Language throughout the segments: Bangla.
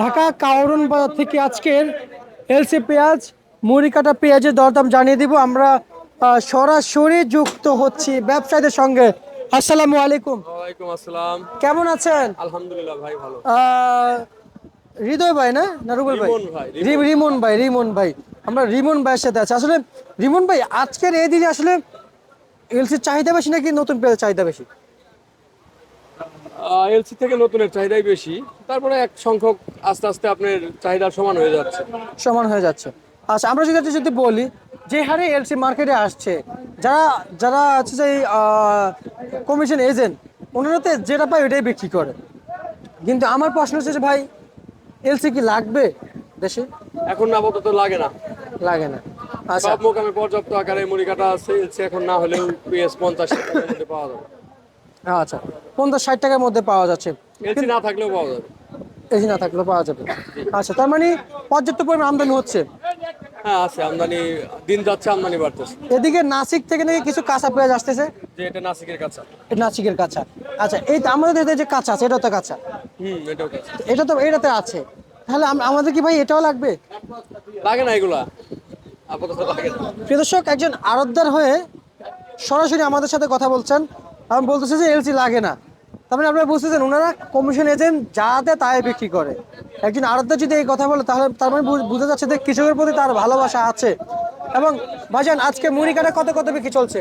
ঢাকা কাউরন বাজার থেকে আজকের এলসি পেঁয়াজ মুড়ি কাটা পেঁয়াজের দরদাম জানিয়ে দিব। আমরা সরাসরি যুক্ত হচ্ছি ব্যবসায়ীদের সঙ্গে। আসসালামু আলাইকুম। ওয়ালাইকুম আসসালাম। কেমন আছেন? আলহামদুলিল্লাহ ভাই ভালো। আহ, হৃদয় ভাই না? না রুবেল ভাই? রিমন ভাই, রিমন ভাই রিমন ভাই। আমরা রিমন ভাইয়ের সাথে আছি। আসলে রিমন ভাই আজকের এই দিনে আসলে এলসির চাহিদা বেশি নাকি নতুন পেঁয়াজের চাহিদা বেশি? এলসি থেকে নতুনের চাহিদাই বেশি। তারপরে এক সংখ্যক আস্তে আস্তে আপনার চাহিদা সমান হয়ে যাচ্ছে। সমান হয়ে যাচ্ছে। আচ্ছা আমরা যদি যদি বলি যে হারে এলসি মার্কেটে আসছে যারা যারা আছে যে কমিশন এজেন্ট ওনারা তো যেটা পায় ওটাই বিক্রি করে। কিন্তু আমার প্রশ্ন হচ্ছে যে ভাই এলসি কি লাগবে দেশে? এখন আপাতত লাগে না। লাগে না। আচ্ছা। মোকামে পর্যাপ্ত আকারে মুড়ি কাটা আছে এলসি এখন না হলেও পিএস পঞ্চাশ পাওয়া যাবে। আচ্ছা পঞ্চাশ ষাট টাকার মধ্যে পাওয়া যাচ্ছে। এলসি না থাকলেও পাওয়া যাবে। এসি না থাকলেও পাওয়া যাবে। আচ্ছা তার মানে পর্যাপ্ত পরিমাণ আমদানি হচ্ছে? হ্যাঁ আছে আমদানি দিন যাচ্ছে আমদানি বাড়তেছে। এদিকে নাসিক থেকে নাকি কিছু কাঁচা পেঁয়াজ আসতেছে? যে এটা নাসিকের এটা নাসিকের কাঁচা। আচ্ছা এই তো আমাদের যে কাঁচা আছে এটা তো কাঁচা? হুম এটাও কাছা এটা তো এটাতে আছে। তাহলে আমাদের কি ভাই এটাও লাগবে? লাগে না এগুলা। আপাতত লাগে না। প্রিয় দর্শক একজন আরতদার হয়ে সরাসরি আমাদের সাথে কথা বলছেন। আমি বলতেছি যে এলসি লাগে না। তার মানে আপনারা বুঝতেছেন ওনারা কমিশন এজেন্ট যাতে তাই বিক্রি করে। একজন আরতদার যদি এই কথা বলে তাহলে তার মানে বোঝা যাচ্ছে যে কৃষকের প্রতি তার ভালোবাসা আছে। এবং ভাইজান আজকে মুড়ি কাটা কত কত বিক্রি চলছে?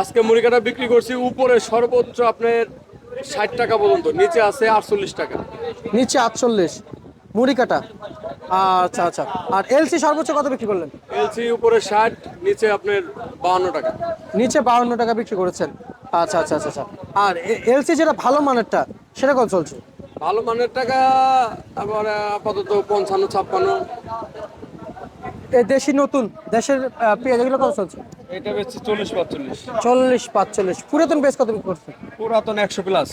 আজকে মুড়ি কাটা বিক্রি করছি উপরে সর্বোচ্চ আপনার ষাট টাকা পর্যন্ত নিচে আছে আটচল্লিশ টাকা। নিচে আটচল্লিশ। মুড়ি কাটা? আচ্ছা আচ্ছা। আর এলসি সর্বোচ্চ কত বিক্রি করলেন? এলসি উপরে ষাট নিচে আপনার বাহান্ন টাকা। নিচে বাউন্ন টাকা বিক্রি করেছেন। আচ্ছা আচ্ছা আচ্ছা আচ্ছা। আর এলসি যেটা ভালো মানেরটা সেটা কত চলছে? ভালো মানের টাকা আবার আপাতত পঞ্চান্ন ছাপ্পান্ন। এই দেশি নতুন দেশের পেঁয়াজ এগুলো কত চলছে? এটা বেশি চল্লিশ পাঁচচল্লিশ। চল্লিশ পাঁচচল্লিশ। পুরাতন বেশ কত বিক্রি করছে পুরাতন একশো প্লাস।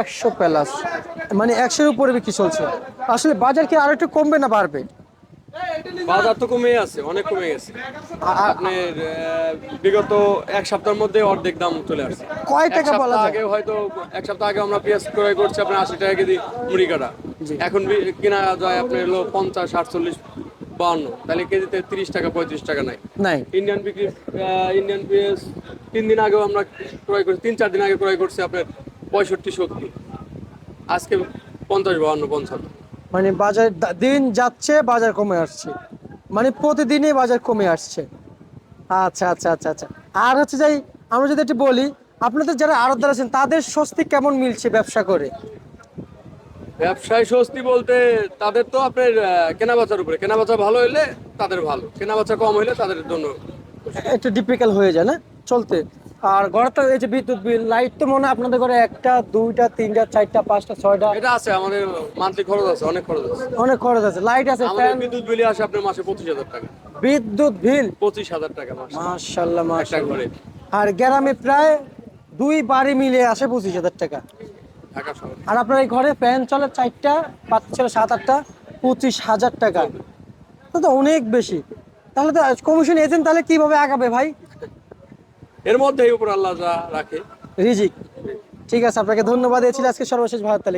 একশো প্লাস। মানে একশোর উপরে বিক্রি চলছে। আসলে বাজার কি আর একটু কমবে না বাড়বে? বাজার তো কমে আছে অনেক কমে গেছে। আপনার বিগত এক সপ্তাহের মধ্যে অর্ধেক দাম চলে আসছে। কয় টাকা বলা আগে হয়তো এক সপ্তাহ আগে আমরা পেঁয়াজ ক্রয় করছি আপনার আশি টাকা কেজি মুড়ি কাটা। এখন কেনা যায় আপনার হলো পঞ্চাশ আটচল্লিশ বাহান্ন। তাহলে কেজিতে তিরিশ টাকা পঁয়ত্রিশ টাকা নাই। নাই। ইন্ডিয়ান বিক্রি ইন্ডিয়ান পেঁয়াজ তিন দিন আগেও আমরা ক্রয় করছি তিন চার দিন আগে ক্রয় করছি আপনার পঁয়ষট্টি সত্তর। আজকে পঞ্চাশ বাহান্ন পঞ্চান্ন। মানে বাজার দিন যাচ্ছে বাজার কমে আসছে। মানে প্রতিদিনই বাজার কমে আসছে। আচ্ছা আচ্ছা আচ্ছা আচ্ছা। আর হচ্ছে যাই আমরা যদি একটু বলি আপনাদের যারা আড়তদার আছেন তাদের স্বস্তি কেমন মিলছে ব্যবসা করে? ব্যবসায় স্বস্তি বলতে তাদের তো আপনার কেনা বেচার উপরে। কেনা বেচা ভালো হইলে তাদের ভালো কেনা বেচা কম হইলে তাদের জন্য একটু ডিফিকাল্ট হয়ে যায় না? চলতে। আর ঘরে তো এই যে বিদ্যুৎ বিল লাইট তো মনে হয় আপনাদের ঘরে একটা দুইটা তিনটা চারটা পাঁচটা ছয়টা। এটা আছে আমাদের মান্থলি খরচ আছে অনেক খরচ আছে। অনেক খরচ আছে লাইট আছে আমাদের ফ্যান বিদ্যুৎ বিল আসে আপনার মাসে পঁচিশ হাজার টাকা। বিদ্যুৎ বিল? পঁচিশ হাজার টাকা মাসে। মাশাল্লাহ মাশাল্লাহ আর গ্রামে প্রায় দুই বাড়ি মিলে আসে পঁচিশ হাজার টাকা। আর আপনার এই ঘরে ফ্যান চলে চারটা পাঁচ ছিল সাত আটটা পঁচিশ হাজার টাকা। তো অনেক বেশি। তাহলে তো কমিশন এজেন্ট তাহলে কীভাবে আগাবে ভাই? এর মধ্যেই উপর আল্লাহ যা রাখে। রিজিক। ঠিক আছে, আপনাকে ধন্যবাদ। দিয়েছিল ছিল আজকে সর্বশেষ ভারত তালিকা।